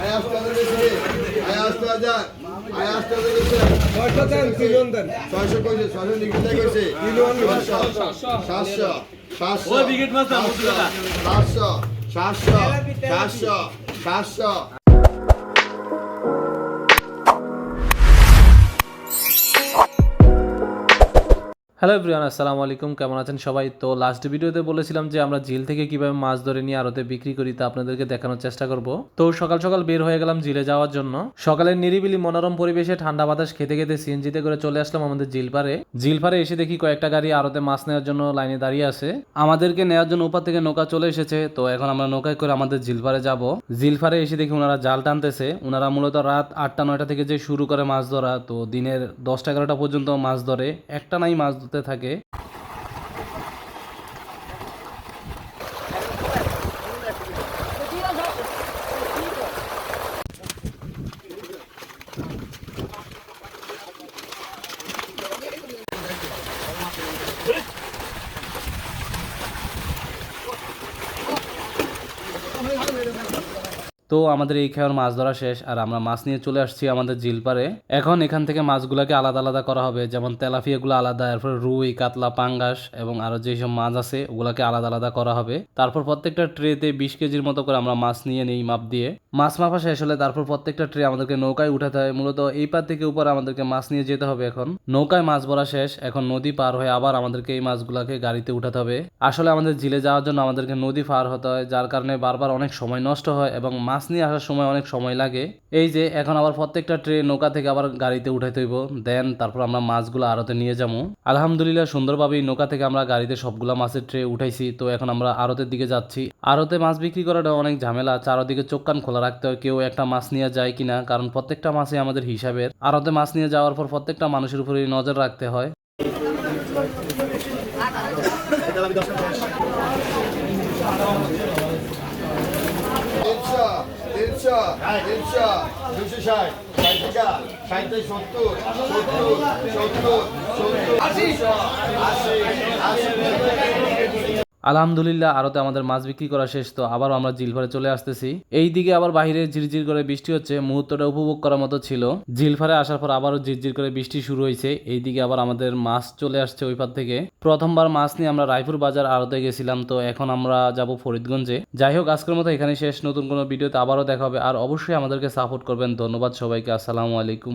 Ayaslardan getirin. Ayaslardan, ayaslardan getirin. ছয়শো কইছে, ছয়শো নিকিতে কইছে। সাতশো, সাতশো, সাতশো। সাতশো, সাতশো, হ্যালো এভরিওয়ান আসসালামু আলাইকুম, কেমন আছেন সবাই? তো লাস্ট ভিডিওতে বলেছিলাম যে আমরা ঝিল থেকে কীভাবে মাছ ধরে নিয়ে আড়তে বিক্রি করি তা আপনাদেরকে দেখানোর চেষ্টা করব। তো সকাল সকাল বের হয়ে গেলাম ঝিলে যাওয়ার জন্য। সকালের নিরিবিলি মনোরম পরিবেশে ঠান্ডা বাতাস খেতে খেতে সিএনজিতে করে চলে আসলাম আমাদের ঝিল পারে ঝিল পারে এসে দেখি কয়েকটা গাড়ি আড়তে মাছ নেওয়ার জন্য লাইনে দাঁড়িয়ে আছে। আমাদেরকে নেওয়ার জন্য উপর থেকে নৌকা চলে এসেছে। তো এখন আমরা নৌকায় করে আমাদের ঝিল পারে যাব। ঝিল পারে এসে দেখি ওনারা জাল টানতেছে। ওনারা মূলত রাত আটটা, নয়টা থেকে যে শুরু করে মাছ ধরা, তো দিনের দশটা, এগারোটা পর্যন্ত মাছ ধরে। একটা নাই মাছ ধরতে থাকে তো আমাদের এই খেয়ার মাছ ধরা শেষ, আর আমরা মাছ নিয়ে চলে আসছি আমাদের জিল পারে এখন এখান থেকে মাছগুলোকে আলাদা আলাদা করা হবে, যেমন তেলাফিয়াগুলো আলাদা, এরপর রুই, কাতলা, পাঙ্গাস এবং আরও যেসব মাছ আছে ওগুলাকে আলাদা আলাদা করা হবে। তারপর প্রত্যেকটা ট্রেতে বিশ কেজির মতো করে আমরা মাছ নিয়ে নিই মাপ দিয়ে। মাছ মাপা শেষ হলে তারপর প্রত্যেকটা ট্রে আমাদেরকে নৌকায় উঠাতে হয়। মূলত এই পার থেকে উপর আমাদেরকে মাছ নিয়ে যেতে হবে এখন। নৌকায় মাছ ভরা শেষ, এখন নদী পার হয়ে আবার আমাদেরকে এই মাছগুলাকে গাড়িতে উঠাতে হবে। আসলে আমাদের জিলে যাওয়ার জন্য আমাদেরকে নদী পার হতে হয়, যার কারণে বারবার অনেক সময় নষ্ট হয় এবং মাছ নিয়ে আসার সময় অনেক সময় লাগে। এই যে, এখন আবার প্রত্যেকটা ট্রে নৌকা থেকে আবার গাড়িতে উঠাইতে হইব। দেন তারপর আমরা মাছগুলো আড়তে নিয়ে যাব। আলহামদুলিল্লাহ সুন্দরভাবে নৌকা থেকে আমরা গাড়িতে সবগুলা মাছের ট্রে উঠাইছি। তো এখন আমরা আড়তের দিকে যাচ্ছি। আড়তে মাছ বিক্রি করাটা অনেক ঝামেলা, চারদিকে চোখ কান খোলা রাখতে হয় কেউ একটা মাছ নিয়ে যায় কিনা কারণ প্রত্যেকটা মাছই আমাদের হিসাবের আড়তে মাছ নিয়ে যাওয়ার পর প্রত্যেকটা মানুষের উপরে নজর রাখতে হয় সত্তর, আলহামদুলিল্লাহ, আরতে আমাদের মাছ বিক্রি করা শেষ, তো আবারও আমরা জিলফারে চলে আসতেছি। এই দিকে আবার বাইরে ঝিরঝির করে বৃষ্টি হচ্ছে, মুহূর্তটা উপভোগ করার মতো ছিল। জিলফারে আসার পর আবারও ঝিরঝির করে বৃষ্টি শুরু হয়েছে। এই দিকে আবার আমাদের মাছ চলে আসছে ওই পার থেকে। প্রথমবার মাছ নিয়ে আমরা রায়পুর বাজার আড়তে গেছিলাম, তো এখন আমরা যাব ফরিদগঞ্জে। যাই হোক, আজকের মতো এখানে শেষ। নতুন কোনো ভিডিওতে আবারও দেখা হবে। আর অবশ্যই আমাদেরকে সাপোর্ট করবেন। ধন্যবাদ সবাইকে। আসসালামু আলাইকুম।